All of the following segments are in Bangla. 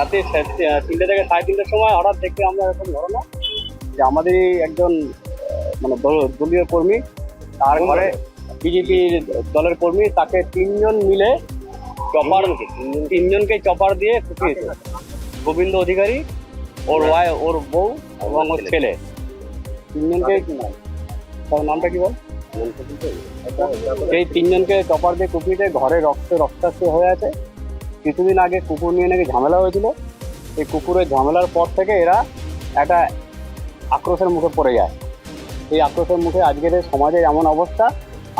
রাতে তিনটে থেকে সাড়ে তিনটের সময় হঠাৎ দেখতে আমরা এরকম ঘটনা যে আমাদেরই একজন মানে দলীয় কর্মী তার ঘরে বিজেপির দলের কর্মী তাকে তিনজন মিলে চপার তিনজনকে চপার দিয়ে কুপিয়েছে। গোবিন্দ অধিকারী ওর ওয়াই ওর বউ এবং ওর ছেলে। তিনজনকে তার নামটা কি বল? এই তিনজনকে চপার দিয়ে কুপিয়েছে ঘরে রক্ত রক্তাক্ত হয়ে আছে। কিছুদিন আগে কুকুর নিয়ে নাকি ঝামেলা হয়েছিল। এই কুকুরের ঝামেলার পর থেকে এরা একটা আক্রোশের মুখে পড়ে যায়। এই আক্রোশের মুখে আজকের সমাজে এমন অবস্থা,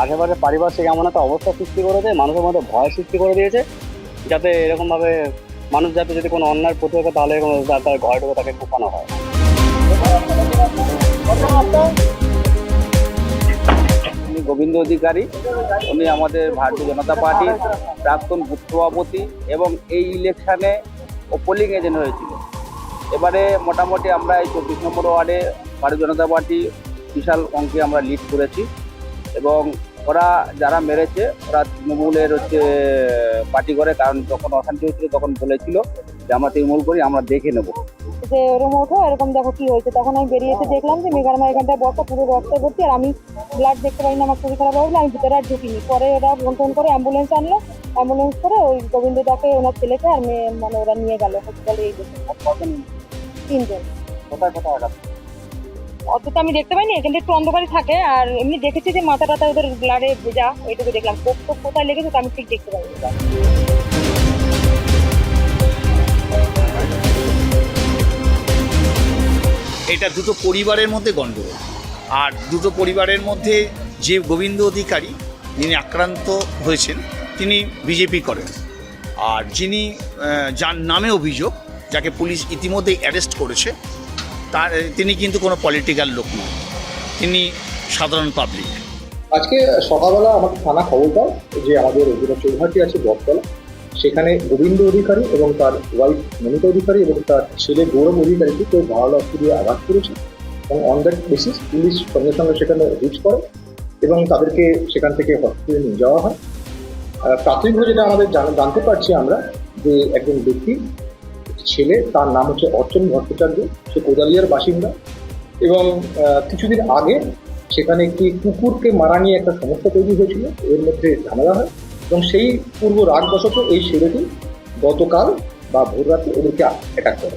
আশেপাশে পারিপার্শ্বিক এমন একটা অবস্থা সৃষ্টি করেছে, মানুষের মধ্যে ভয় সৃষ্টি করে দিয়েছে, যাতে এরকমভাবে মানুষ যাতে যদি কোনো অন্যায় প্রতিহত তাহলে এরকম তার ঘরে ঢুকে তাকে কুপানো হয়। গোবিন্দ অধিকারী। উনি আমাদের ভারতীয় জনতা পার্টির প্রাক্তন বুথ সভাপতি এবং এই ইলেকশানে পোলিং এজেন্ট হয়েছিল। এবারে মোটামুটি আমরা এই চব্বিশ নম্বর ওয়ার্ডে ভারতীয় জনতা পার্টি বিশাল অঙ্কে আমরা লিড করেছি এবং ওরা যারা মেরেছে, ওরা তৃণমূলের হচ্ছে, পার্টি করে, কারণ যখন অশান্তি হয়েছিল তখন বলেছিল। যে আমরা করি আমরা দেখে নেব। যে ওরম ওঠো এরকম দেখো কি হয়েছে। তখন আমি বেরিয়ে এসে দেখলাম যে মেঘারমা এখানটায় বসা পুরো রক্তে ভর্তি। আর আমি ব্লাড দেখতে পাইনি আমার খুবই খারাপ লাগল আমি ভিতরে আর ঢুকিনি। পরে ওরা ফোন ফোন করে অ্যাম্বুলেন্স আনলো। অ্যাম্বুলেন্স করে ওই গোবিন্দদাকে ওনার ছেলেকে আর মেয়ে মানে ওরা নিয়ে গেল। হসপিটালে এই তিনজন। কোথায় কোথায় আঘাত? অত তো আমি দেখতে পাইনি। এখানটা একটু অন্ধকারই থাকে। আর এমনি দেখেছি যে মাথা টাথা ওদের ব্লাডে ভেজা ওইটুকু দেখলাম। কোপ টোপ কোথায় লেগেছে তো আমি ঠিক দেখতে পাইনি। এটা দুটো পরিবারের মধ্যে গণ্ডগোল। আর দুটো পরিবারের মধ্যে যে গোবিন্দ অধিকারী, যিনি আক্রান্ত হয়েছেন, তিনি বিজেপি করেন। আর যিনি যার নামে অভিযোগ, যাকে পুলিশ ইতিমধ্যেই অ্যারেস্ট করেছে, তার, তিনি কিন্তু কোনো পলিটিক্যাল লোক নয় তিনি সাধারণ পাবলিক। আজকে সকালবেলা আমাকে থানা খবর পায় যে আমাদের যেটা চৌহাটি আছে বটতলা। সেখানে গোবিন্দ অধিকারী এবং তার ওয়াইফ মনিতা অধিকারী এবং তার ছেলে গৌরব অধিকারীকে কেউ ভালো অস্ত্র দিয়ে আঘাত করেছে এবং অন দ্যাট বেসিস পুলিশ সঙ্গে সঙ্গে সেখানে রিচ করে এবং তাদেরকে সেখান থেকে হসপিটালে নিয়ে যাওয়া হয়। প্রাথমিকভাবে যেটা আমাদের জানা- জানতে পারছি আমরা যে একজন ব্যক্তি, ছেলে, তার নাম হচ্ছে অর্চন ভট্টাচার্য, সে কোদালিয়ার বাসিন্দা এবং কিছুদিন আগে সেখানে একটি কুকুরকে মারা নিয়ে একটা সমস্যা তৈরি হয়েছিল। এর মধ্যে ঝামেলা হয়। এবং সেই পূর্ব রাগবশত এই ছেলেটি গতকাল বা ভোর রাতে ওদেরকে অ্যাটাক করে।